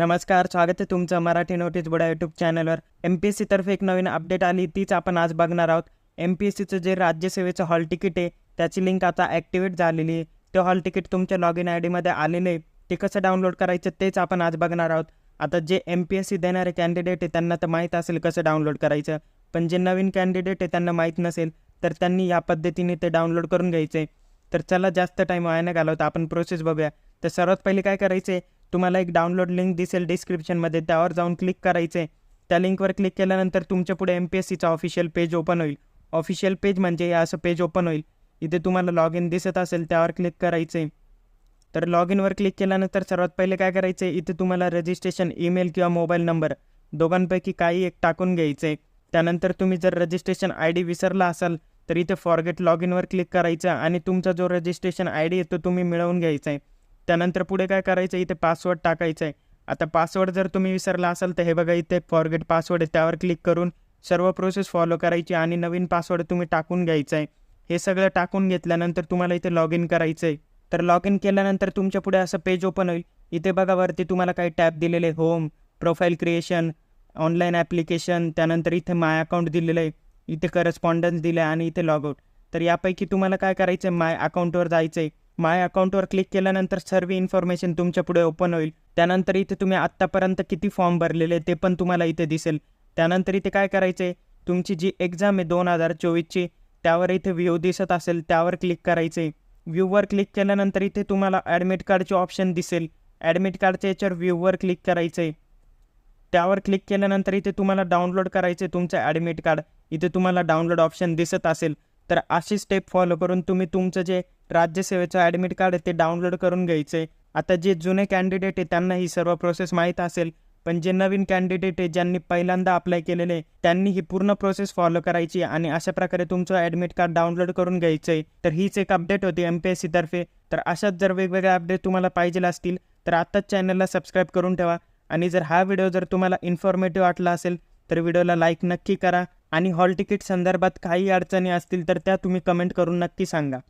नमस्कार स्वागत आहे तुमचं मराठी नोटीस बुडा यूट्यूब चॅनलवर एम पी एस सीतर्फे एक नवीन अपडेट आली तीच आपण आज बघणार आहोत. एम पी एस सीचं जे राज्यसेवेचं हॉल तिकीट आहे त्याची लिंक आता ॲक्टिवेट झालेली आहे. ते हॉल तिकीट तुमच्या लॉग इन आय डीमध्ये आलेलं आहे. ते कसं डाउनलोड करायचं तेच आपण आज बघणार आहोत. आता जे एम पी एस सी देणारे कॅन्डिडेट आहे त्यांना तर माहीत असेल कसं डाउनलोड करायचं. पण जे नवीन कॅन्डिडेट आहे त्यांना माहीत नसेल तर त्यांनी या पद्धतीने ते डाउनलोड करून घ्यायचं आहे तर चला जास्त टाईम वाया न घालवता आपण प्रोसेस बघूया. तर सर्वात पहिले काय करायचं आहे तुम्हाला एक डाउनलोड लिंक दिसेल डिस्क्रिप्शनमध्ये त्यावर जाऊन क्लिक करायचं आहे त्या लिंकवर क्लिक केल्यानंतर तुमच्यापुढे एम पी एस सीचा ऑफिशियल पेज ओपन होईल. ऑफिशियल पेज म्हणजे असं पेज ओपन होईल. इथे तुम्हाला लॉग इन दिसत असेल त्यावर क्लिक करायचं आहे तर लॉग इनवर क्लिक केल्यानंतर सर्वात पहिले काय करायचं आहे इथे तुम्हाला रजिस्ट्रेशन ईमेल किंवा मोबाईल नंबर दोघांपैकी काही एक टाकून घ्यायचं आहे त्यानंतर तुम्ही जर रजिस्ट्रेशन आय डी विसरला असाल तर इथे फॉरगेट लॉग इनवर क्लिक करायचं आणि तुमचा जो रजिस्ट्रेशन आय डी आहे तो तुम्ही मिळवून घ्यायचा आहे त्यानंतर पुढे काय करायचं? इथे पासवर्ड टाकायचा आहे. आता पासवर्ड जर तुम्ही विसरला असाल तर हे बघा इथे फॉरगेट पासवर्ड आहे. त्यावर क्लिक करून सर्व प्रोसेस फॉलो करायची आणि नवीन पासवर्ड तुम्ही टाकून घ्यायचा आहे. हे सगळं टाकून घेतल्यानंतर तुम्हाला इथे लॉग इन करायचं आहे. तर लॉग इन केल्यानंतर तुमच्यापुढे असं पेज ओपन होईल. इथे बघा वरती तुम्हाला काही टॅब दिलेले home profile creation online application त्यानंतर इथे माय अकाउंट दिलेलं आहे. इथे करस्पॉन्डन्स दिलं आहे आणि इथे लॉगआउट तर यापैकी तुम्हाला काय करायचं आहे? माय अकाउंटवर जायचं आहे. माय अकाउंटवर क्लिक केल्यानंतर सर्व इन्फॉर्मेशन तुमच्यापुढे ओपन होईल. त्यानंतर इथे तुम्ही आत्तापर्यंत किती फॉर्म भरलेले ते पण तुम्हाला इथे दिसेल. त्यानंतर इथे काय करायचे तुमची जी एक्झाम आहे दोन हजार चोवीसची त्यावर इथे व्ह्यू दिसत असेल त्यावर क्लिक करायचे व्ह्यूवर क्लिक केल्यानंतर इथे तुम्हाला ॲडमिट कार्डचे ऑप्शन दिसेल. ॲडमिट कार्डच्या याच्यावर व्ह्यूवर क्लिक करायचे त्यावर क्लिक केल्यानंतर इथे तुम्हाला डाउनलोड करायचे तुमचं ॲडमिट कार्ड. इथे तुम्हाला डाउनलोड ऑप्शन दिसत असेल. तर अशी स्टेप फॉलो करून तुम्ही तुमचं जे राज्यसेवेचं ॲडमिट कार्ड आहे ते डाउनलोड करून घ्यायचं आहे आता जे जुने कॅन्डिडेट आहे त्यांना ही सर्व प्रोसेस माहीत असेल पण जे नवीन कॅन्डिडेट आहे ज्यांनी पहिल्यांदा अप्लाय केलेले आहे त्यांनी ही पूर्ण प्रोसेस फॉलो करायची आणि अशा प्रकारे तुमचं ॲडमिट कार्ड डाउनलोड करून घ्यायचं आहे तर हीच एक अपडेट होती एम पी एस सीतर्फे तर अशाच जर वेगवेगळ्या अपडेट तुम्हाला पाहिजे असतील तर आत्ताच चॅनलला सबस्क्राईब करून ठेवा. आणि जर हा व्हिडिओ जर तुम्हाला इन्फॉर्मेटिव्ह वाटला असेल तर व्हिडिओला लाईक नक्की करा. आणि हॉल तिकीट संदर्भात काही अडचणी असतील तर त्या तुम्ही कमेंट करून नक्की सांगा.